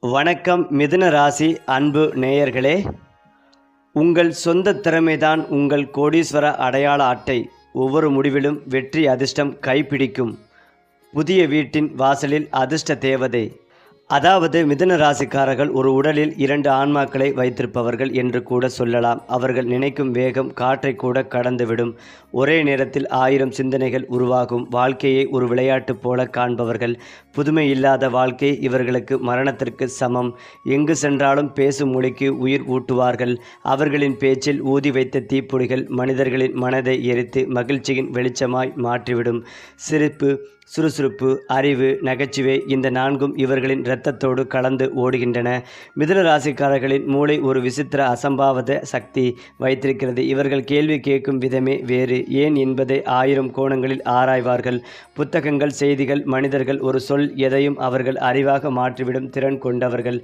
வணக்கம் மிதுன ராசி அன்பு நேயர்களே. உங்கள் சொந்த திறமைதான் உங்கள் கோடீஸ்வர அடையாள அட்டை. ஒவ்வொரு முடிவிலும் வெற்றி அதிர்ஷ்டம் கைப்பிடிக்கும். புதிய வீட்டின் வாசலில் அதிர்ஷ்ட தேவதை. அதாவது மிதுன ராசிக்காரர்கள் ஒரு உடலில் இரண்டு ஆன்மாக்களை வைத்திருப்பவர்கள் என்று கூட சொல்லலாம். அவர்கள் நினைக்கும் வேகம் காற்றை கூட கடந்துவிடும். ஒரே நேரத்தில் ஆயிரம் சிந்தனைகள் உருவாகும். வாழ்க்கையை ஒரு விளையாட்டு போல காண்பவர்கள். புதுமை இல்லாத வாழ்க்கை இவர்களுக்கு மரணத்திற்கு சமம். எங்கு சென்றாலும் பேசும் மொழிக்கு உயிர் ஊட்டுவார்கள். அவர்களின் பேச்சில் ஊதி வைத்த தீப்பொடிகள் மனிதர்களின் மனதை எரித்து மகிழ்ச்சியின் வெளிச்சமாய் மாற்றிவிடும். சிரிப்பு சுறுசுறுப்பு அறிவு நகைச்சுவை இந்த நான்கும் இவர்களின் இரத்தத்தோடு கலந்து ஓடுகின்றன. மிதுன ராசிக்காரர்களின் மூளை ஒரு விசித்திர அசம்பாவித சக்தி வைத்திருக்கிறது. இவர்கள் கேள்வி கேட்கும் விதமே வேறு. ஏன் என்பதை ஆயிரம் கோணங்களில் ஆராய்வார்கள். புத்தகங்கள் செய்திகள் மனிதர்கள் ஒரு சொல் எதையும் அவர்கள் அறிவாக மாற்றிவிடும் திறன் கொண்டவர்கள்.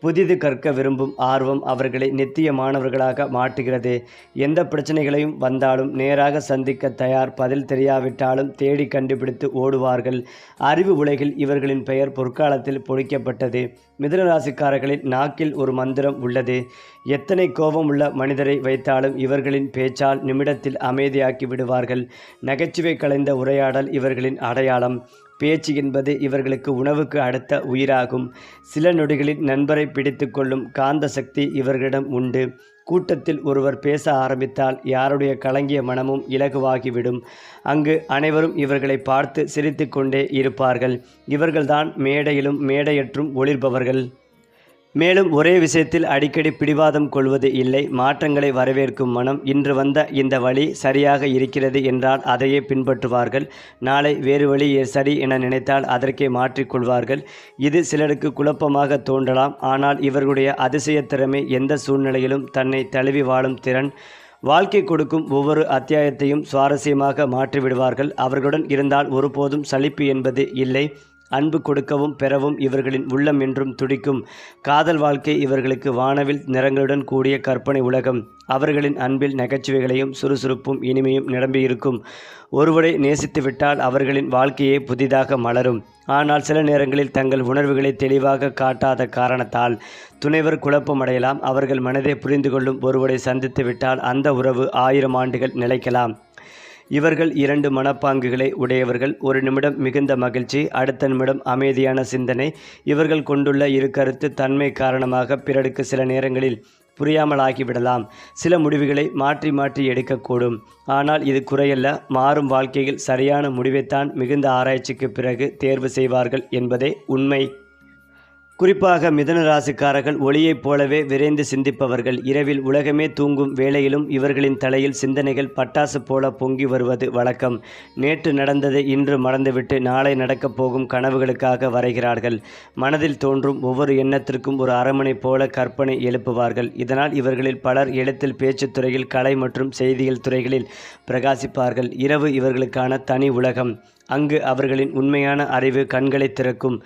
புதிது கற்க விரும்பும் ஆர்வம் அவர்களை நித்திய மாணவர்களாக மாற்றுகிறது. எந்த பிரச்சனைகளையும் வந்தாலும் நேராக சந்திக்க தயார் பதில் தெரியாவிட்டாலும் தேடி கண்டுபிடித்து ஓடுவார்கள். அறிவு உலகில் இவர்களின் பெயர் பொற்காலத்தில் பொழிக்கப்பட்டது மிதனராசிக்காரர்களின் நாக்கில் ஒரு மந்திரம் உள்ளது. எத்தனை கோபம் உள்ள மனிதரை வைத்தாலும் இவர்களின் பேச்சால் நிமிடத்தில் அமைதியாக்கி விடுவார்கள். நகைச்சுவை கலைந்த உரையாடல் இவர்களின் அடையாளம். பேச்சு என்பது இவர்களுக்கு உணவுக்கு அடுத்த உயிராகும். சில நொடிகளில் நண்பரை பிடித்து கொள்ளும் காந்த சக்தி இவர்களிடம் உண்டு. கூட்டத்தில் ஒருவர் பேச ஆரம்பித்தால் யாருடைய கலங்கிய மனமும் இலகுவாகிவிடும். அங்கு அனைவரும் இவர்களை பார்த்து சிரித்து கொண்டே இருப்பார்கள். இவர்கள்தான் மேடையிலும் மேடையற்றும் ஒளிர்பவர்கள். மேலும் ஒரே விஷயத்தில் அடிக்கடி பிடிவாதம் கொள்வது இல்லை. மாற்றங்களை வரவேற்கும் மனம் இன்று வந்த இந்த வழி சரியாக இருக்கிறது என்றால் அதையே பின்பற்றுவார்கள். நாளை வேறு வழி சரி என நினைத்தால் அதற்கே மாற்றிக்கொள்வார்கள் இது சிலருக்கு குழப்பமாக தோன்றலாம். ஆனால் இவர்களுடைய அதிசய திறமை எந்த சூழ்நிலையிலும் தன்னை தழுவி வாழும் திறன். வாழ்க்கை கொடுக்கும் ஒவ்வொரு அத்தியாயத்தையும் சுவாரஸ்யமாக மாற்றிவிடுவார்கள். அவர்களுடன் இருந்தால் ஒருபோதும் சலிப்பு என்பது இல்லை. அன்பு கொடுக்கவும் பெறவும் இவர்களின் உள்ளம் என்றும் துடிக்கும். காதல் வாழ்க்கை இவர்களுக்கு வானவில் நிறங்களுடன் கூடிய கற்பனை உலகம். அவர்களின் அன்பில் நகைச்சுவைகளையும் சுறுசுறுப்பும் இனிமையும் நிரம்பியிருக்கும் ஒருவரை நேசித்துவிட்டால் அவர்களின் வாழ்க்கையே புதிதாக மலரும். ஆனால் சில நேரங்களில் தங்கள் உணர்வுகளை தெளிவாக காட்டாத காரணத்தால் துணைவர் குழப்பமடையலாம் அவர்கள் மனதை புரிந்து கொள்ளும். ஒருவரை சந்தித்து விட்டால் அந்த உறவு ஆயிரம் ஆண்டுகள் நிலைக்கலாம். இவர்கள் இரண்டு மனப்பாங்குகளை உடையவர்கள். ஒரு நிமிடம் மிகுந்த மகிழ்ச்சி அடுத்த நிமிடம் அமைதியான சிந்தனை. இவர்கள் கொண்டுள்ள இரு கருத்து தன்மை காரணமாக பிறருக்கு சில நேரங்களில் புரியாமலாகிவிடலாம் சில முடிவுகளை மாற்றி மாற்றி எடுக்கக்கூடும். ஆனால் இது குறையல்ல. மாறும் வாழ்க்கையில் சரியான முடிவைத்தான் மிகுந்த ஆராய்ச்சிக்கு பிறகு தேர்வு செய்வார்கள் என்பதே உண்மை. குறிப்பாக மிதன ராசிக்காரர்கள் ஒளியைப் போலவே விரைந்து சிந்திப்பவர்கள். இரவில் உலகமே தூங்கும் வேளையிலும் இவர்களின் தலையில் சிந்தனைகள் பட்டாசு போல பொங்கி வருவது வழக்கம். நேற்று நடந்ததை இன்று மறந்துவிட்டு நாளை நடக்கப் போகும் கனவுகளுக்காக வரைகிறார்கள். மனதில் தோன்றும் ஒவ்வொரு எண்ணத்திற்கும் ஒரு அரமனை போல கற்பனை எழுப்புவார்கள். இதனால் இவர்களில் பலர் எழுத்தில் பேச்சுத் துறையில் கலை மற்றும் செய்திகள் துறைகளில் பிரகாசிப்பார்கள். இரவு இவர்களுக்கான தனி உலகம். அங்கு அவர்களின் உண்மையான அறிவு கண்களை திறக்கும்.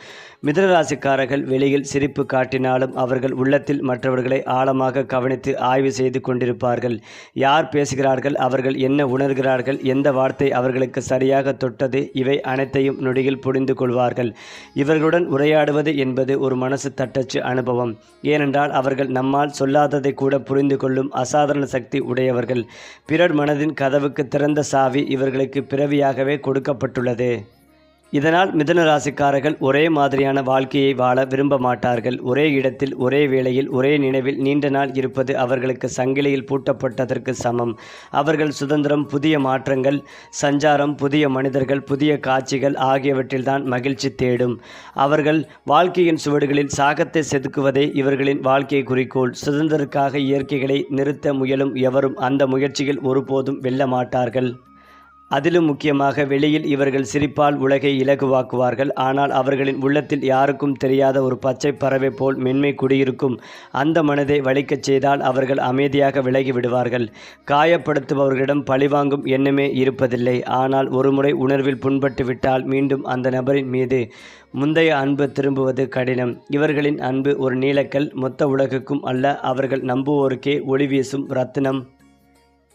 மிதனராசிக்காரர்கள் வெளியில் சிரிப்பு காட்டினாலும் அவர்கள் உள்ளத்தில் மற்றவர்களை ஆழமாக கவனித்து ஆய்வு செய்து கொண்டிருப்பார்கள். யார் பேசுகிறார்கள் அவர்கள் என்ன உணர்கிறார்கள் எந்த வார்த்தை அவர்களுக்கு சரியாக தொட்டது இவை அனைத்தையும் நொடியில் புரிந்து கொள்வார்கள். இவர்களுடன் உரையாடுவது என்பது ஒரு மனசு தட்டச்சு அனுபவம். ஏனென்றால் அவர்கள் நம்மால் சொல்லாததை கூட புரிந்து கொள்ளும் அசாதாரண சக்தி உடையவர்கள். பிறர் மனதின் கதவுக்கு திறந்த சாவி இவர்களுக்கு பிறவியாகவே கொடுக்கப்பட்டுள்ளது. உள்ளது. இதனால் மிதன ராசிக்காரர்கள் ஒரே மாதிரியான வாழ்க்கையை வாழ விரும்ப மாட்டார்கள். ஒரே இடத்தில் ஒரே வேளையில் ஒரே நினைவில் நீண்ட நாள் இருப்பது அவர்களுக்கு சங்கிலியில் பூட்டப்பட்டதற்கு சமம். அவர்கள் சுதந்திரம் புதிய மாற்றங்கள் சஞ்சாரம் புதிய மனிதர்கள் புதிய காட்சிகள் ஆகியவற்றில்தான் மகிழ்ச்சி தேடும். அவர்கள் வாழ்க்கையின் சுவடுகளில் சாகத்தை செதுக்குவதே இவர்களின் வாழ்க்கை குறிக்கோள். சுதந்திரக்காக இயற்கைகளை நிறுத்த முயலும் எவரும் அந்த முயற்சியில் ஒருபோதும் வெல்ல மாட்டார்கள். அதிலும் முக்கியமாக வெளியில் இவர்கள் சிரிப்பால் உலகை இலகுவாக்குவார்கள். ஆனால் அவர்களின் உள்ளத்தில் யாருக்கும் தெரியாத ஒரு பச்சை பறவை போல் மென்மை குடியிருக்கும். அந்த மனதை வலிக்கச் செய்தால் அவர்கள் அமைதியாக விலகி விடுவார்கள். காயப்படுத்துபவர்களிடம் பழிவாங்கும் எண்ணமே இருப்பதில்லை. ஆனால் ஒருமுறை உணர்வில் புண்பட்டு விட்டால் மீண்டும் அந்த நபரின் மீது முந்தைய அன்பு திரும்புவது கடினம். இவர்களின் அன்பு ஒரு நீலக்கல் மொத்த உலகுக்கும் அல்ல. அவர்கள் நம்புவோருக்கே ஒளி வீசும் ரத்தினம்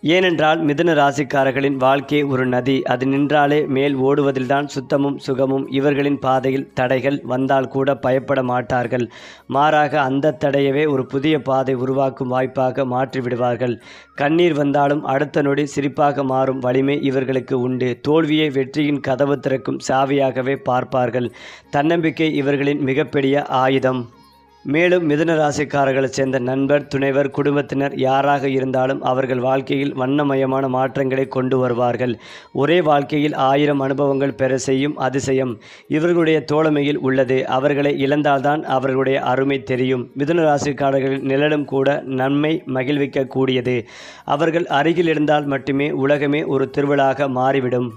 ஏனென்றால் மிதுன ராசிக்காரர்களின் வாழ்க்கை ஒரு நதி. அது நின்றாலே மேல் ஓடுவதில்தான் சுத்தமும் சுகமும் இவர்களின் பாதையில் தடைகள் வந்தால் கூட பயப்பட மாட்டார்கள். மாறாக அந்த தடையவே ஒரு புதிய பாதை உருவாக்கும் வாய்ப்பாக மாற்றிவிடுவார்கள். கண்ணீர் வந்தாலும் அடுத்த நொடி சிரிப்பாக மாறும் வலிமை இவர்களுக்கு உண்டு. தோல்வியை வெற்றியின் கதவு திறக்கும் சாவியாகவே பார்ப்பார்கள். தன்னம்பிக்கை இவர்களின் மிகப்பெரிய ஆயுதம். மேலும் மிதுன ராசிக்காரர்களைச் சேர்ந்த நண்பர் துணைவர் குடும்பத்தினர் யாராக இருந்தாலும் அவர்கள் வாழ்க்கையில் வண்ணமயமான மாற்றங்களை கொண்டு வருவார்கள். ஒரே வாழ்க்கையில் ஆயிரம் அனுபவங்கள் பெற செய்யும் அதிசயம் இவர்களுடைய தோழமையில் உள்ளது. அவர்களை இழந்தால்தான் அவர்களுடைய அருமை தெரியும். மிதுன ராசிக்காரர்களின் நிழலும் கூட நன்மை மகிழ்விக்கக்கூடியது. அவர்கள் அருகில் இருந்தால் மட்டுமே உலகமே ஒரு திருவிழாக மாறிவிடும்.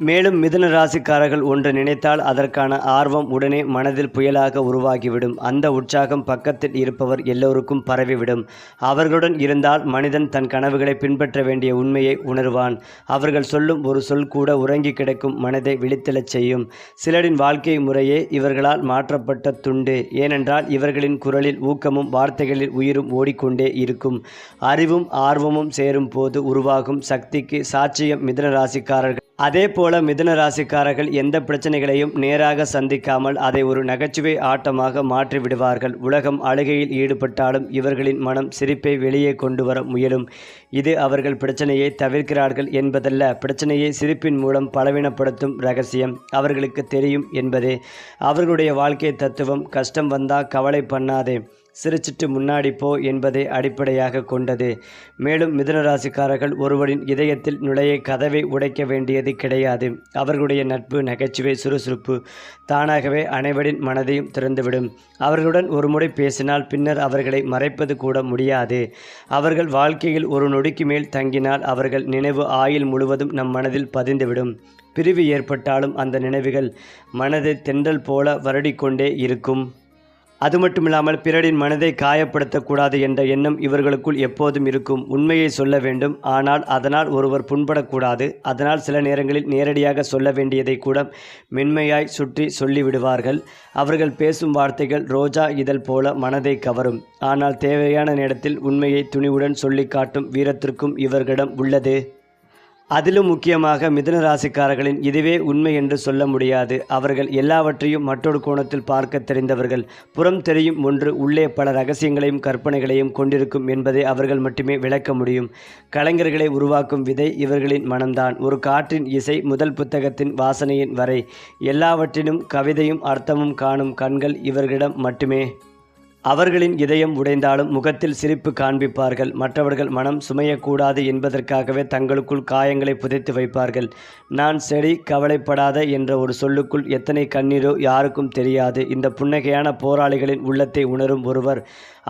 மேலும் மிதுன ராசிக்காரர்கள் ஒன்று நினைத்தால் அதற்கான ஆர்வம் உடனே மனதில் புயலாக உருவாகிவிடும். அந்த உற்சாகம் பக்கத்தில் இருப்பவர் எல்லோருக்கும் பரவிவிடும். அவர்களுடன் இருந்தால் மனிதன் தன் கனவுகளை பின்பற்ற வேண்டிய உண்மையை உணர்வான். அவர்கள் சொல்லும் ஒரு சொல் கூட உறங்கி கிடக்கும் மனதை விழித்தெழச் செய்யும். சிலரின் வாழ்க்கை முறையே இவர்களால் மாற்றப்பட்ட துண்டு. ஏனென்றால் இவர்களின் குரலில் ஊக்கமும் வார்த்தைகளில் உயிரும் ஓடிக்கொண்டே இருக்கும். அறிவும் ஆர்வமும் சேரும் போது உருவாகும் சக்திக்கு சாட்சியம் மிதுன ராசிக்காரர்கள் அதே போல மிதுன ராசிக்காரர்கள் எந்த பிரச்சனைகளையும் நேராக சந்திக்காமல் அதை ஒரு நகைச்சுவை ஆட்டமாக மாற்றி விடுவார்கள். உலகம் அழுகையில் ஈடுபட்டாலும் இவர்களின் மனம் சிரிப்பை வெளியே கொண்டு வர முயலும். இது அவர்கள் பிரச்சனையை தவிர்க்கிறார்கள் என்பதல்ல. பிரச்சனையை சிரிப்பின் மூலம் பலவீனப்படுத்தும் ரகசியம் அவர்களுக்கு தெரியும் என்பதே. அவர்களுடைய வாழ்க்கை தத்துவம் கஷ்டம் வந்தா கவலை பண்ணாதே. சிரிச்சிட்டு முன்னாடி போ என்பதை அடிப்படையாக கொண்டது. மேலும் மிதுனராசிக்காரர்கள் ஒருவரின் இதயத்தில் நுழைய கதவை உடைக்க வேண்டியது கிடையாது. அவர்களுடைய நட்பு நகைச்சுவை சுறுசுறுப்பு தானாகவே அனைவரின் மனதையும் திறந்துவிடும். அவர்களுடன் ஒரு முறை பேசினால் பின்னர் அவர்களை மறைப்பது கூட முடியாது. அவர்கள் வாழ்க்கையில் ஒரு நொடிக்கு மேல் தங்கினால் அவர்கள் நினைவு ஆயுள் முழுவதும் நம் மனதில் பதிந்துவிடும். பிரிவு ஏற்பட்டாலும் அந்த நினைவுகள் மனதை தென்றல் போல வருடிக்கொண்டே இருக்கும். அது மட்டுமில்லாமல் பிறரின் மனதை காயப்படுத்தக்கூடாது என்ற எண்ணம் இவர்களுக்குள் எப்போதும் இருக்கும். உண்மையை சொல்ல வேண்டும். ஆனால் அதனால் ஒருவர் புண்படக்கூடாது. அதனால் சில நேரங்களில் நேரடியாக சொல்ல வேண்டியதை கூட மென்மையாய் சுற்றி சொல்லிவிடுவார்கள். அவர்கள் பேசும் வார்த்தைகள் ரோஜா இதழ் போல மனதை கவரும். ஆனால் தேவையான நேரத்தில் உண்மையை துணிவுடன் சொல்லி காட்டும் வீரத்திற்கும் இவர்களிடம் உள்ளது. அதிலும் முக்கியமாக மிதுன ராசிக்காரர்களின் இதுவே உண்மை என்று சொல்ல முடியாது. அவர்கள் எல்லாவற்றையும் மற்றொரு கோணத்தில் பார்க்க தெரிந்தவர்கள். புறம் தெரியும் ஒன்று உள்ளே பல ரகசியங்களையும் கற்பனைகளையும் கொண்டிருக்கும் என்பதை அவர்கள் மட்டுமே விளக்க முடியும். கலைஞர்களை உருவாக்கும் விதை இவர்களின் மனம்தான். ஒரு காற்றின் இசை முதல் புத்தகத்தின் வாசனையின் வரை. எல்லாவற்றிலும் கவிதையும் அர்த்தமும் காணும் கண்கள் இவர்களிடம் மட்டுமே. அவர்களின் இதயம் உடைந்தாலும் முகத்தில் சிரிப்பு காண்பிப்பார்கள். மற்றவர்கள் மனம் சுமையக்கூடாது என்பதற்காகவே தங்களுக்குள் காயங்களை புதைத்து வைப்பார்கள். நான் செடி கவலைப்படாத என்ற ஒரு சொல்லுக்குள் எத்தனை கண்ணீரோ யாருக்கும் தெரியாது. இந்த புன்னகையான போராளிகளின் உள்ளத்தை உணரும் ஒருவர்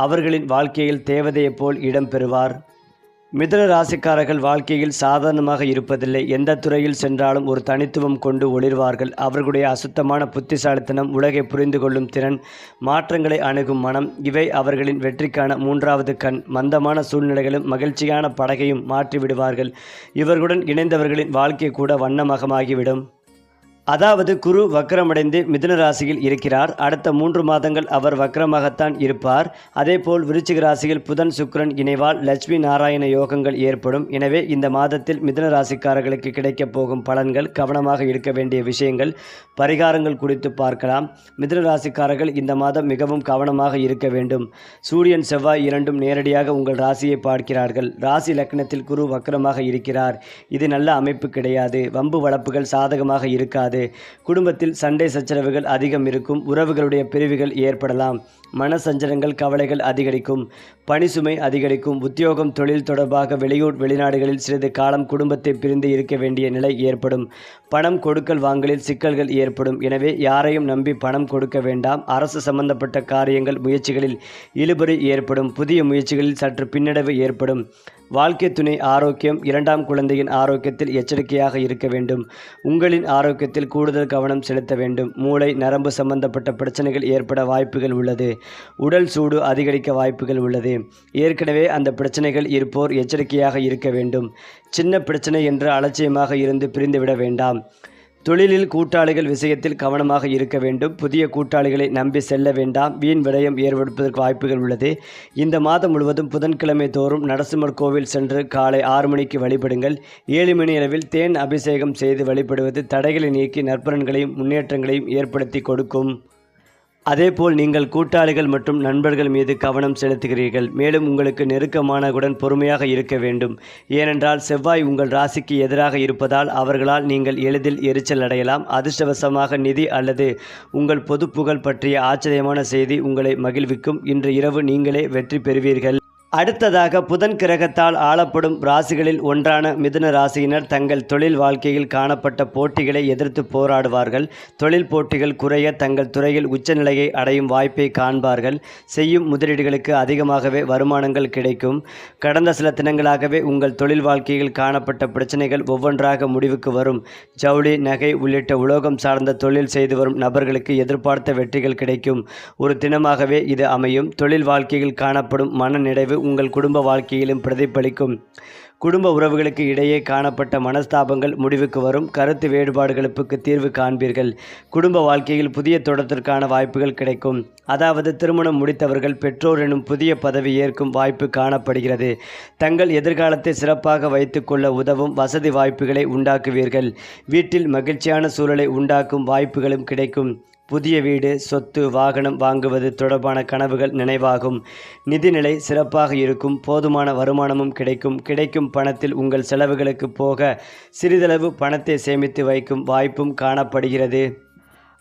அவர்களின் வாழ்க்கையில் தேவதையைப் போல் இடம்பெறுவார் மிதுன ராசிக்காரர்கள் வாழ்க்கையில் சாதாரணமாக இருப்பதில்லை. எந்த துறையில் சென்றாலும் ஒரு தனித்துவம் கொண்டு ஒளிர்வார்கள். அவர்களுடைய அசுத்தமான புத்திசாலித்தனம் உலகை புரிந்து கொள்ளும் திறன் மாற்றங்களை அணுகும் மனம் இவை அவர்களின் வெற்றிக்கான மூன்றாவது கண். மந்தமான சூழ்நிலைகளும் மகிழ்ச்சியான படகையும் மாற்றிவிடுவார்கள். இவர்களுடன் இணைந்தவர்களின் வாழ்க்கை கூட வண்ணமகமாகிவிடும் அதாவது குரு வக்கரமடைந்து மிதுன ராசியில் இருக்கிறார். அடுத்த மூன்று மாதங்கள் அவர் வக்கரமாகத்தான் இருப்பார். அதேபோல் விருச்சிக ராசியில் புதன் சுக்ரன் இணைவால் லட்சுமி நாராயண யோகங்கள் ஏற்படும். எனவே இந்த மாதத்தில் மிதுன ராசிக்காரர்களுக்கு கிடைக்கப் போகும் பலன்கள் கவனமாக இருக்க வேண்டிய விஷயங்கள் பரிகாரங்கள் குறித்து பார்க்கலாம். மிதுன ராசிக்காரர்கள் இந்த மாதம் மிகவும் கவனமாக இருக்க வேண்டும். சூரியன் செவ்வாய் இரண்டும் நேரடியாக உங்கள் ராசியை பார்க்கிறார்கள். ராசி லக்னத்தில் குரு வக்கரமாக இருக்கிறார். இது நல்ல அமைப்பு கிடையாது. வம்பு வளப்புகள் சாதகமாக இருக்காது. குடும்பத்தில் சண்டை சச்சரவுகள் அதிகம் இருக்கும் உறவுகளுடைய பிரிவுகள் ஏற்படலாம். மன சஞ்சலங்கள் கவலைகள் அதிகரிக்கும் பணிசுமை அதிகரிக்கும் உத்தியோகம் தொழில் தொடர்பாக வெளியூர் வெளிநாடுகளில் சிறிது காலம் குடும்பத்தை பிரிந்து இருக்க வேண்டிய நிலை ஏற்படும். பணம் கொடுக்கல் வாங்கலில் சிக்கல்கள் ஏற்படும். எனவே யாரையும் நம்பி பணம் கொடுக்க வேண்டாம். அரசு சம்பந்தப்பட்ட காரியங்கள் முயற்சிகளில் இழுபறி ஏற்படும். புதிய முயற்சிகளில் சற்று பின்னடைவு ஏற்படும். வாழ்க்கை துணை ஆரோக்கியம் இரண்டாம் குழந்தையின் ஆரோக்கியத்தில் எச்சரிக்கையாக இருக்க வேண்டும். உங்களின் ஆரோக்கியத்தில் கூடுதல் கவனம் செலுத்த வேண்டும். மூளை நரம்பு சம்பந்தப்பட்ட பிரச்சனைகள் ஏற்பட வாய்ப்புகள் உள்ளது. உடல் சூடு அதிகரிக்க வாய்ப்புகள் உள்ளது. ஏற்கனவே அந்த பிரச்சனைகள் இருப்போர் எச்சரிக்கையாக இருக்க வேண்டும். சின்ன பிரச்சனை என்று அலட்சியமாக இருந்து பிரிந்துவிட வேண்டாம். தொழிலில் கூட்டாளிகள் விஷயத்தில் கவனமாக இருக்க வேண்டும். புதிய கூட்டாளிகளை நம்பி செல்ல வேண்டாம். வீண் விரயம் ஏற்படுவதற்கு வாய்ப்புகள் உள்ளது. இந்த மாதம் முழுவதும் புதன்கிழமை தோறும் நரசிம்மர் கோவில் சென்று காலை ஆறு மணிக்கு வழிபடுங்கள். ஏழு மணி அளவில் தேன் அபிஷேகம் செய்து வழிபடுவது தடைகளை நீக்கி நற்பலன்களையும் முன்னேற்றங்களையும் ஏற்படுத்தி கொடுக்கும். அதேபோல் நீங்கள் கூட்டாளிகள் மற்றும் நண்பர்கள் மீது கவனம் செலுத்துகிறீர்கள். மேலும் உங்களுக்கு நெருக்கமானவுடன் பொறுமையாக இருக்க வேண்டும். ஏனென்றால் செவ்வாய் உங்கள் ராசிக்கு எதிராக இருப்பதால் அவர்களால் நீங்கள் எளிதில் எரிச்சல் அடையலாம். அதிர்ஷ்டவசமாக நிதி அல்லது உங்கள் பொது புகழ் பற்றிய ஆச்சரியமான செய்தி உங்களை மகிழ்விக்கும். இன்று இரவு நீங்களே வெற்றி பெறுவீர்கள். அடுத்ததாக புதன் கிரகத்தால் ஆளப்படும் ராசிகளில் ஒன்றான மிதுன ராசியினர் தங்கள் தொழில் வாழ்க்கையில் காணப்பட்ட போட்டிகளை எதிர்த்து போராடுவார்கள். தொழில் போட்டிகள் குறைய தங்கள் துறையில் உச்சநிலையை அடையும் வாய்ப்பை காண்பார்கள். செய்யும் முதலீடுகளுக்கு அதிகமாகவே வருமானங்கள் கிடைக்கும். கடந்த சில தினங்களாகவே உங்கள் தொழில் வாழ்க்கையில் காணப்பட்ட பிரச்சனைகள் ஒவ்வொன்றாக முடிவுக்கு வரும். ஜவுளி நகை உள்ளிட்ட உலோகம் சார்ந்த தொழில் செய்து வரும் நபர்களுக்கு எதிர்பார்த்த வெற்றிகள் கிடைக்கும். ஒரு தினமாகவே இது அமையும். தொழில் வாழ்க்கையில் காணப்படும் மனநிறைவு உங்கள் குடும்ப வாழ்க்கையிலும் பிரதிபலிக்கும். குடும்ப உறவுகளுக்கு இடையே காணப்பட்ட மனஸ்தாபங்கள் முடிவுக்கு வரும். கருத்து வேறுபாடுகளுக்கு தீர்வு காண்பீர்கள். குடும்ப வாழ்க்கையில் புதிய தொடர்த்திற்கான வாய்ப்புகள் கிடைக்கும். அதாவது திருமணம் முடித்தவர்கள் பெற்றோர் எனும் புதிய பதவி ஏற்கும் வாய்ப்பு காணப்படுகிறது. தங்கள் எதிர்காலத்தை சிறப்பாக வைத்துக்கொள்ள உதவும் வசதி வாய்ப்புகளை உண்டாக்குவீர்கள். வீட்டில் மகிழ்ச்சியான சூழலை உண்டாக்கும் வாய்ப்புகளும் கிடைக்கும். புதிய வீடு சொத்து வாகனம் வாங்குவது தொடர்பான கனவுகள் நினைவாகும். நிதிநிலை சிறப்பாக இருக்கும் போதுமான வருமானமும் கிடைக்கும். கிடைக்கும் பணத்தில் உங்கள் செலவுகளுக்கு போக சிறிதளவு பணத்தை சேமித்து வைக்கும் வாய்ப்பும் காணப்படுகிறது.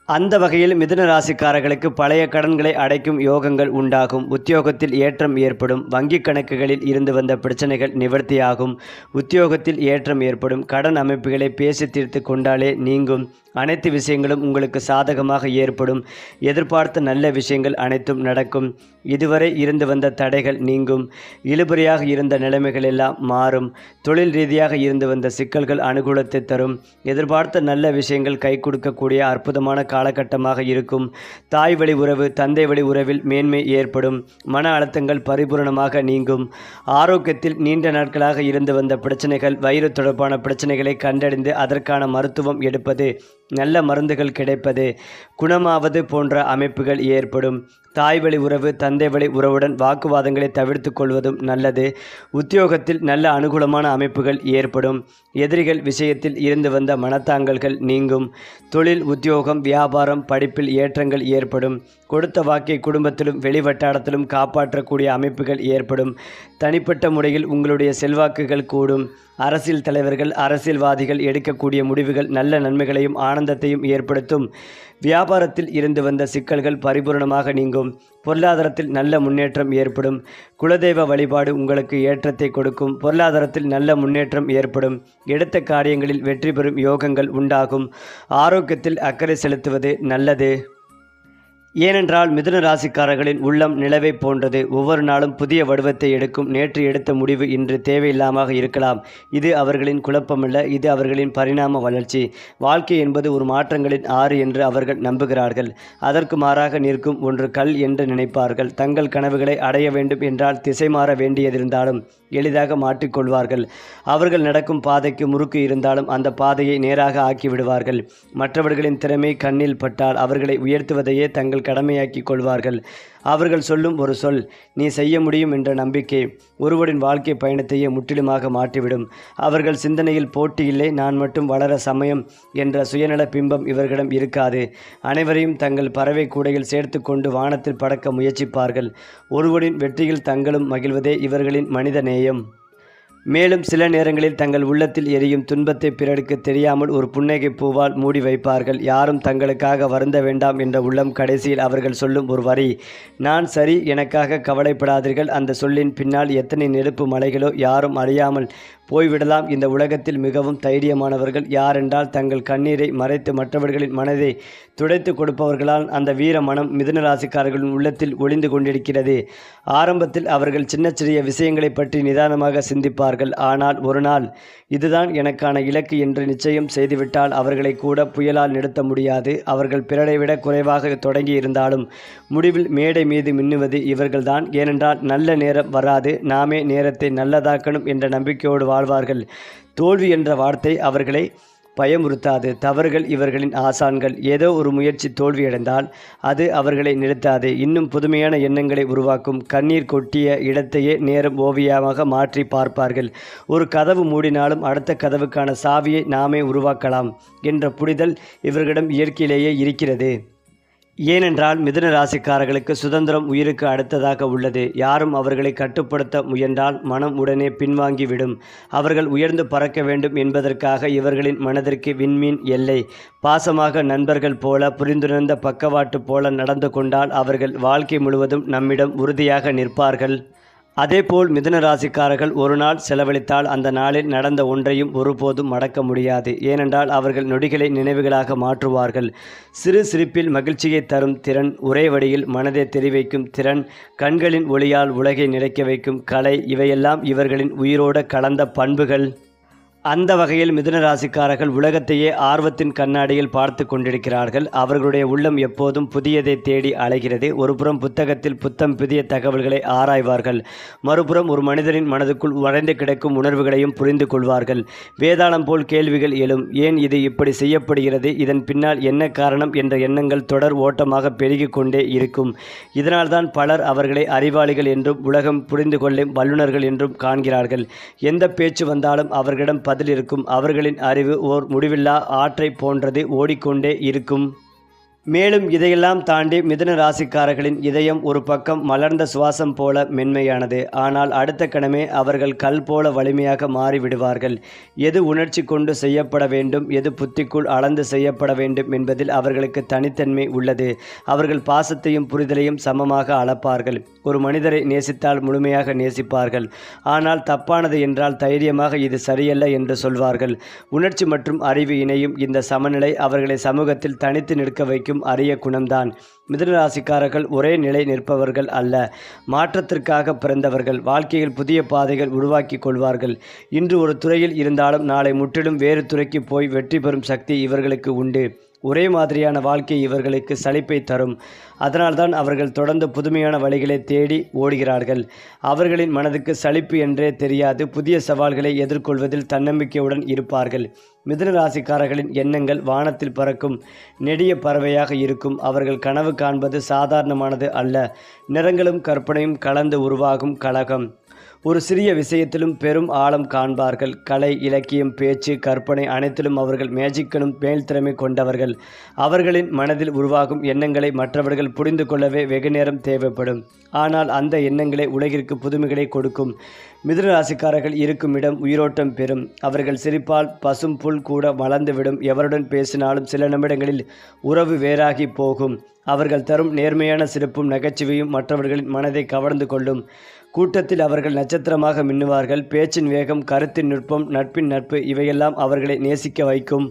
அந்த வகையில் மிதுன ராசிக்காரர்களுக்கு பழைய கடன்களை அடைக்கும் யோகங்கள் உண்டாகும். உத்தியோகத்தில் ஏற்றம் ஏற்படும். வங்கிக் கணக்குகளில் இருந்து வந்த பிரச்சனைகள் நிவர்த்தியாகும். உத்தியோகத்தில் ஏற்றம் ஏற்படும். கடன் அமைப்புகளை பேசி தீர்த்து கொண்டாலே நீங்கும். அனைத்து விஷயங்களும் உங்களுக்கு சாதகமாக ஏற்படும். எதிர்பார்த்த நல்ல விஷயங்கள் அனைத்தும் நடக்கும். இதுவரை இருந்து வந்த தடைகள் நீங்கும். இழுபறியாக இருந்த நிலைமைகள் எல்லாம் மாறும். தொழில் ரீதியாக இருந்து வந்த சிக்கல்கள் அனுகூலத்தை தரும். எதிர்பார்த்த நல்ல விஷயங்கள் கை கொடுக்கக்கூடிய அற்புதமான காலகட்டமாக இருக்கும். தாய் வழி உறவு தந்தை வழி உறவில் மேன்மை ஏற்படும். மன அழுத்தங்கள் பரிபூரணமாக நீங்கும். ஆரோக்கியத்தில் நீண்ட நாட்களாக இருந்து வந்த பிரச்சனைகள் வயிறு தொடர்பான பிரச்சனைகளை கண்டறிந்து அதற்கான மருத்துவம் எடுப்பது நல்ல மருந்துகள் கிடைப்பது குணமாவது போன்ற அமைப்புகள் ஏற்படும். தாய் வழி உறவு தந்தை வழி உறவுடன் வாக்குவாதங்களை தவிர்த்து கொள்வதும் நல்லது. உத்தியோகத்தில் நல்ல அனுகூலமான அமைப்புகள் ஏற்படும். எதிரிகள் விஷயத்தில் இருந்து வந்த மனத்தாங்கல்கள் நீங்கும். தொழில் உத்தியோகம் வியாபாரம் படிப்பில் ஏற்றங்கள் ஏற்படும். கொடுத்த வாக்கை குடும்பத்திலும் வெளிவட்டாரத்திலும் காப்பாற்றக்கூடிய அமைப்புகள் ஏற்படும். தனிப்பட்ட முறையில் உங்களுடைய செல்வாக்குகள் கூடும். அரசியல் தலைவர்கள் அரசியல்வாதிகள் எடுக்கக்கூடிய முடிவுகள் நல்ல நன்மைகளையும் ஆனந்தத்தையும் ஏற்படுத்தும். வியாபாரத்தில் இருந்து வந்த சிக்கல்கள் பரிபூரணமாக நீங்கும். பொருளாதாரத்தில் நல்ல முன்னேற்றம் ஏற்படும். குலதெய்வ வழிபாடு உங்களுக்கு ஏற்றத்தை கொடுக்கும். பொருளாதாரத்தில் நல்ல முன்னேற்றம் ஏற்படும். எடுத்த காரியங்களில் வெற்றி பெறும் யோகங்கள் உண்டாகும். ஆரோக்கியத்தில் அக்கறை செலுத்துவது நல்லது. ஏனென்றால் மிதுன ராசிக்காரர்களின் உள்ளம் நிலவை போன்றது. ஒவ்வொரு நாளும் புதிய வடிவத்தை எடுக்கும் நேற்று எடுத்த முடிவு இன்று தேவையில்லாமல் இருக்கலாம். இது அவர்களின் குழப்பமல்ல இது அவர்களின் பரிணாம வளர்ச்சி. வாழ்க்கை என்பது ஒரு மாற்றங்களின் ஆறு என்று அவர்கள் நம்புகிறார்கள். அதற்கு மாறாக நிற்கும் ஒன்று கல் என்று நினைப்பார்கள். தங்கள் கனவுகளை அடைய வேண்டும் என்றால் திசை மாற வேண்டியதிருந்தாலும் எளிதாக மாற்றிக்கொள்வார்கள். அவர்கள் நடக்கும் பாதைக்கு முறுக்கு இருந்தாலும் அந்த பாதையை நேராக ஆக்கிவிடுவார்கள். மற்றவர்களின் திறமை கண்ணில் பட்டால் அவர்களை உயர்த்துவதையே தங்கள் கடமையாக்கி கொள்வார்கள். அவர்கள் சொல்லும் ஒரு சொல் நீ செய்ய முடியும் என்ற நம்பிக்கை. ஒருவரின் வாழ்க்கை பயணத்தையே முற்றிலுமாக மாற்றிவிடும். அவர்கள் சிந்தனையில் போட்டி இல்லை நான் மட்டும் வளர சமயம் என்ற சுயநல பிம்பம் இவர்களிடம் இருக்காது. அனைவரையும் தங்கள் பறவை கூடையில் சேர்த்து கொண்டு வானத்தில் படக்க முயற்சிப்பார்கள். ஒருவரின் வெற்றியில் தங்களும் மகிழ்வதே இவர்களின் மனித நேயம். மேலும் சில நேரங்களில் தங்கள் உள்ளத்தில் எரியும் துன்பத்தை பிறருக்கு தெரியாமல் ஒரு புன்னகை பூவால் மூடி வைப்பார்கள். யாரும் தங்களுக்காக வருந்த வேண்டாம் என்ற உள்ளம் கடைசியில் அவர்கள் சொல்லும் ஒரு வரி நான் சரி எனக்காக கவலைப்படாதீர்கள். அந்த சொல்லின் பின்னால் எத்தனை நெருப்பு மலைகளோ யாரும் அறியாமல் போய்விடலாம். இந்த உலகத்தில் மிகவும் தைரியமானவர்கள் யாரென்றால் தங்கள் கண்ணீரை மறைத்து மற்றவர்களின் மனதை துடைத்து கொடுப்பவர்களால் அந்த வீர மனம் மிதுன ராசிக்காரர்களின் உள்ளத்தில் ஒளிந்து கொண்டிருக்கிறது. ஆரம்பத்தில் அவர்கள் சின்ன சிறிய விஷயங்களை பற்றி நிதானமாக சிந்திப்பார்கள். ஆனால் ஒரு நாள் இதுதான் எனக்கான இலக்கு என்று நிச்சயம் செய்துவிட்டால் அவர்களை கூட புயலால் நிறுத்த முடியாது. அவர்கள் பிறரை விட குறைவாக தொடங்கி இருந்தாலும் முடிவில் மேடை மீது மின்னுவது இவர்கள்தான். ஏனென்றால் நல்ல நேரம் வராது. நாமே நேரத்தை நல்லதாக்கணும் என்ற நம்பிக்கையோடு வாழ்வார்கள். தோல்வி என்ற வார்த்தை அவர்களை பயமுறுத்தாது. தவறுகள் இவர்களின் ஆசான்கள். ஏதோ ஒரு முயற்சி தோல்வியடைந்தால் அது அவர்களை நிறுத்தாது. இன்னும் புதுமையான எண்ணங்களை உருவாக்கும். கண்ணீர் கொட்டிய இடத்தையே நேரம் ஓவியமாக மாற்றி பார்ப்பார்கள். ஒரு கதவு மூடினாலும் அடுத்த கதவுக்கான சாவியை நாமே உருவாக்கலாம் என்ற புரிதல் இவர்களிடம் இயற்கையிலேயே இருக்கிறது. ஏனென்றால் மிதுன ராசிக்காரர்களுக்கு சுதந்திரம் உயிருக்கு அடுத்ததாக உள்ளது. யாரும் அவர்களை கட்டுப்படுத்த முயன்றால் மனம் உடனே பின்வாங்கிவிடும். அவர்கள் உயர்ந்து பறக்க வேண்டும் என்பதற்காக இவர்களின் மனதிற்கு விண்மீன் எல்லை. பாசமாக நண்பர்கள் போல புரிந்துணர்ந்த பக்கவாட்டு போல நடந்து கொண்டால் அவர்கள் வாழ்க்கை முழுவதும் நம்மிடம் உறுதியாக நிற்பார்கள். அதேபோல் மிதுன ராசிக்காரர்கள் ஒரு நாள் செலவழித்தால் அந்த நாளில் நடந்த ஒன்றையும் ஒருபோதும் மடக்க முடியாது. ஏனென்றால் அவர்கள் நொடிகளை நினைவுகளாக மாற்றுவார்கள். சிறு சிரிப்பில் மகிழ்ச்சியை தரும் திறன் ஒரே வழியில் மனதை தெரிவைக்கும் திறன் கண்களின் ஒளியால் உலகை நிலைக்க வைக்கும் கலை இவையெல்லாம் இவர்களின் உயிரோட கலந்த பண்புகள். அந்த வகையில் மிதுன ராசிக்காரர்கள் உலகத்தையே ஆர்வத்தின் கண்ணாடியில் பார்த்து கொண்டிருக்கிறார்கள். அவர்களுடைய உள்ளம் எப்போதும் புதியதை தேடி அலைகிறது. ஒருபுறம் புத்தகத்தில் புத்தம் புதிய தகவல்களை ஆராய்வார்கள். மறுபுறம் ஒரு மனிதனின் மனதுக்குள் மறைந்து கிடக்கும் உணர்வுகளையும் புரிந்து கொள்வார்கள். வேதாளம் போல் கேள்விகள் எழும். ஏன் இது இப்படி செய்யப்படுகிறது? இதன் பின்னால் என்ன காரணம் என்ற எண்ணங்கள் தொடர் ஓட்டமாக பெருகிக் கொண்டே இருக்கும். இதனால்தான் பலர் அவர்களை அறிவாளிகள் என்றும் உலகம் புரிந்து கொள்ளும் வல்லுநர்கள் என்றும் காண்கிறார்கள். எந்த பேச்சு வந்தாலும் அவர்களிடம் பதில் இருக்கும் அவர்களின் அறிவு ஓர் முடிவில்லா ஆற்றை போன்றது ஓடிக்கொண்டே இருக்கும். மேலும் இதையெல்லாம் தாண்டி மிதுன ராசிக்காரர்களின் இதயம் ஒரு பக்கம் மலர்ந்த சுவாசம் போல மென்மையானது. ஆனால் அடுத்த கணமே அவர்கள் கல் போல வலிமையாக மாறிவிடுவார்கள். எது உணர்ச்சி கொண்டு செய்யப்பட வேண்டும் எது புத்திக்குள் அளந்து செய்யப்பட வேண்டும் என்பதில் அவர்களுக்கு தனித்தன்மை உள்ளது. அவர்கள் பாசத்தையும் புரிதலையும் சமமாக அளப்பார்கள். ஒரு மனிதரை நேசித்தால் முழுமையாக நேசிப்பார்கள். ஆனால் தப்பானது என்றால் தைரியமாக இது சரியல்ல என்று சொல்வார்கள். உணர்ச்சி மற்றும் அறிவு இணையும் இந்த சமநிலை அவர்களை சமூகத்தில் தனித்து நிற்க வைக்கும் அரிய குணம்தான். மிதுனராசிக்காரர்கள் ஒரே நிலை நிற்பவர்கள் அல்ல. மாற்றத்திற்காக பிறந்தவர்கள் வாழ்க்கையில் புதிய பாதைகள் உருவாக்கி கொள்வார்கள். இன்று ஒரு துறையில் இருந்தாலும் நாளை முற்றிலும் வேறு துறைக்கு போய் வெற்றி பெறும் சக்தி இவர்களுக்கு உண்டு. ஒரே மாதிரியான வாழ்க்கை இவர்களுக்கு சலிப்பை தரும். அதனால்தான் அவர்கள் தொடர்ந்து புதுமையான வழிகளை தேடி ஓடுகிறார்கள். அவர்களின் மனதுக்கு சலிப்பு என்றே தெரியாது. புதிய சவால்களை எதிர்கொள்வதில் தன்னம்பிக்கையுடன் இருப்பார்கள். மிதுன ராசிக்காரர்களின் எண்ணங்கள் வானத்தில் பறக்கும் நெடிய பறவையாக இருக்கும். அவர்கள் கனவு காண்பது சாதாரணமானது அல்ல. நிறங்களும் கற்பனையும் கலந்து உருவாகும் கழகம். ஒரு சிறிய விஷயத்திலும் பெரும் ஆழம் காண்பார்கள். கலை இலக்கியம் பேச்சு கற்பனை அனைத்திலும் அவர்கள் மேஜிக்கனும் மேல்திறமை கொண்டவர்கள். அவர்களின் மனதில் உருவாகும் எண்ணங்களை மற்றவர்கள் புரிந்து கொள்ளவே வெகு நேரம் தேவைப்படும். ஆனால் அந்த எண்ணங்களை உலகிற்கு புதுமைகளை கொடுக்கும். மிதுன ராசிக்காரர்கள் இருக்கும் இடம் உயிரோட்டம் பெறும். அவர்கள் சிரிப்பால் பசும் புல் கூட வளர்ந்துவிடும். எவருடன் பேசினாலும் சில நிமிடங்களில் உறவு வேறாகி போகும். அவர்கள் தரும் நேர்மையான சிறப்பும் நகைச்சுவையும் மற்றவர்களின் மனதை கவர்ந்து கொள்ளும். கூட்டத்தில் அவர்கள் நட்சத்திரமாக மின்னுவார்கள். பேச்சின் வேகம் கருத்தின் நுட்பம் நட்பின் நட்பு இவையெல்லாம் அவர்களை நேசிக்க வைக்கும்.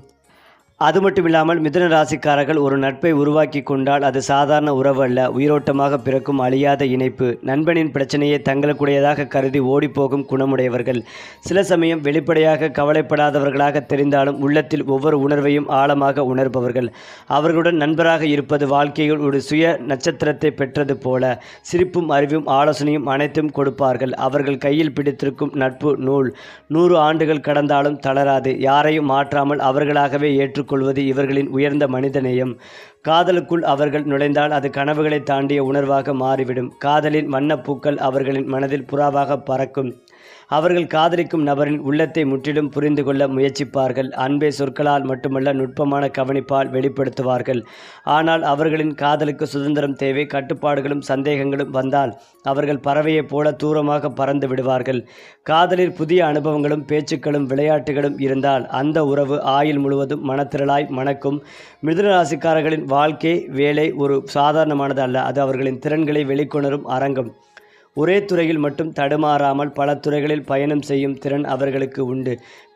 அது மட்டும் இல்லாமல் மிதுன ராசிக்காரர்கள் ஒரு நட்பை உருவாக்கி கொண்டால் அது சாதாரண உறவு அல்ல உயிரோட்டமாக பிறக்கும் அழியாத இணைப்பு. நண்பனின் பிரச்சனையை தங்களுக்குடையதாக கருதி ஓடிப்போகும் குணமுடையவர்கள். சில சமயம் வெளிப்படையாக கவலைப்படாதவர்களாக தெரிந்தாலும் உள்ளத்தில் ஒவ்வொரு உணர்வையும் ஆழமாக உணர்பவர்கள். அவர்களுடன் நண்பராக இருப்பது வாழ்க்கையில் ஒரு சுய நட்சத்திரத்தை பெற்றது போல சிரிப்பும் அறிவும் ஆலோசனையும் அனைத்தும் கொடுப்பார்கள். அவர்கள் கையில் பிடித்திருக்கும் நட்பு நூல். நூறு ஆண்டுகள் கடந்தாலும் தளராது. யாரையும் மாற்றாமல் அவர்களாகவே ஏற்று ஏற்றுக்கொள்வது இவர்களின் உயர்ந்த மனிதநேயம். காதலுக்குள் அவர்கள் நுழைந்தால் அது கனவுகளை தாண்டிய உணர்வாக மாறிவிடும். காதலின் வண்ணப்பூக்கள் அவர்களின் மனதில் புறாவாக பறக்கும். அவர்கள் காதலிக்கும் நபரின் உள்ளத்தை முற்றிலும் புரிந்து கொள்ள முயற்சிப்பார்கள். அன்பை சொற்களால் மட்டுமல்ல நுட்பமான கவனிப்பால் வெளிப்படுத்துவார்கள். ஆனால் அவர்களின் காதலுக்கு சுதந்திரம் தேவை கட்டுப்பாடுகளும் சந்தேகங்களும் வந்தால் அவர்கள் பறவையைப் போல தூரமாக பறந்து விடுவார்கள். காதலில் புதிய அனுபவங்களும் பேச்சுக்களும் விளையாட்டுகளும் இருந்தால் அந்த உறவு ஆயுள் முழுவதும் மனத்திரளாய் மணக்கும். மிதுனராசிக்காரர்களின் வாழ்க்கை வேலை ஒரு சாதாரணமானது அல்ல. அது அவர்களின் திறன்களை வெளிக்கொணரும் அரங்கம். ஒரே துறையில் மட்டும் தடுமாறாமல் பல துறைகளில் பயணம் செய்யும் திறன் அவர்களுக்கு உண்டு.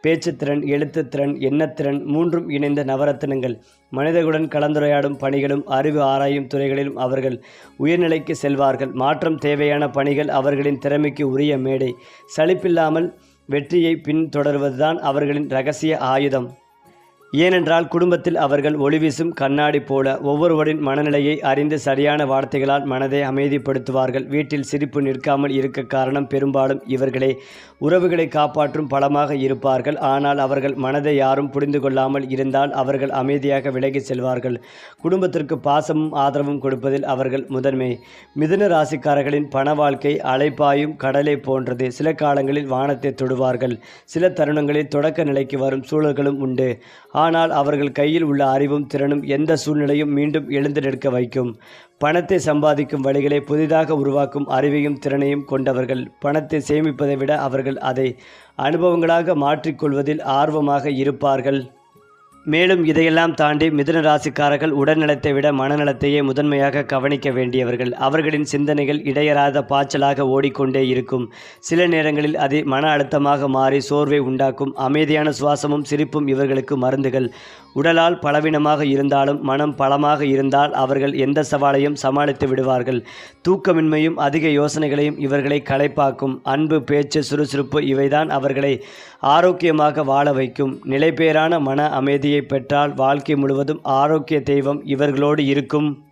பேச்சுத்திறன் எழுத்துத்திறன் எண்ணத்திறன் மூன்றும் இணைந்த நவரத்தினங்கள். மனிதர்களுடன் கலந்துரையாடும் பணிகளும் அறிவு ஆராயும் துறைகளிலும் அவர்கள் உயர்நிலைக்கு செல்வார்கள். மாற்றம் தேவையான பணிகள் அவர்களின் திறமைக்கு உரிய மேடை. சலிப்பில்லாமல் வெற்றியை பின்தொடர்வதுதான் அவர்களின் ரகசிய ஆயுதம். ஏனென்றால் குடும்பத்தில் அவர்கள் ஒளிவீசும் கண்ணாடி போல ஒவ்வொருவரின் மனநிலையை அறிந்து சரியான வார்த்தைகளால் மனதை அமைதிப்படுத்துவார்கள். வீட்டில் சிரிப்பு நிற்காமல் இருக்க காரணம் பெரும்பாலும் இவர்களே. உறவுகளை காப்பாற்றும் பலமாக இருப்பார்கள். ஆனால் அவர்கள் மனதை யாரும் புரிந்து கொள்ளாமல் இருந்தால் அவர்கள் அமைதியாக விலகி செல்வார்கள். குடும்பத்திற்கு பாசமும் ஆதரவும் கொடுப்பதில் அவர்கள் முதன்மை. மிதுன ராசிக்காரர்களின் பண வாழ்க்கை அலைப்பாயும் கடலை போன்றது. சில காலங்களில் வானத்தை தொடுவார்கள். சில தருணங்களில் தொடக்க நிலைக்கு வரும் சூழல்களும் உண்டு. ஆனால் அவர்கள் கையில் உள்ள அறிவும் திறனும் எந்த சூழ்நிலையும் மீண்டும் எழுந்து நிற்க வைக்கும். பணத்தை சம்பாதிக்கும் வழிகளை புதிதாக உருவாக்கும் அறிவையும் திறனையும் கொண்டவர்கள் பணத்தை சேமிப்பதை விட அவர்கள் அதை அனுபவங்களாக மாற்றிக்கொள்வதில் ஆர்வமாக இருப்பார்கள். மேலும் இதையெல்லாம் தாண்டி மிதுன ராசிக்காரர்கள் உடல்நலத்தை விட மனநலத்தையே முதன்மையாக கவனிக்க வேண்டியவர்கள். அவர்களின் சிந்தனைகள் இடையறாத பாய்ச்சலாக ஓடிக்கொண்டே இருக்கும். சில நேரங்களில் அது மன அழுத்தமாக மாறி சோர்வை உண்டாக்கும். அமைதியான சுவாசமும் சிரிப்பும் இவர்களுக்கு மருந்துகள். உடலால் பலவீனமாக இருந்தாலும் மனம் பலமாக இருந்தால் அவர்கள் எந்த சவாலையும் சமாளித்து விடுவார்கள். தூக்கமின்மையும் அதிக யோசனைகளையும் இவர்களை களைப்பாக்கும். அன்பு பேச்சு சுறுசுறுப்பு இவைதான் அவர்களை ஆரோக்கியமாக வாழ வைக்கும் நிலைபேறான மன அமைதியை பெற்றால் வாழ்க்கை முழுவதும் ஆரோக்கிய தெய்வம் இவர்களோடு இருக்கும்.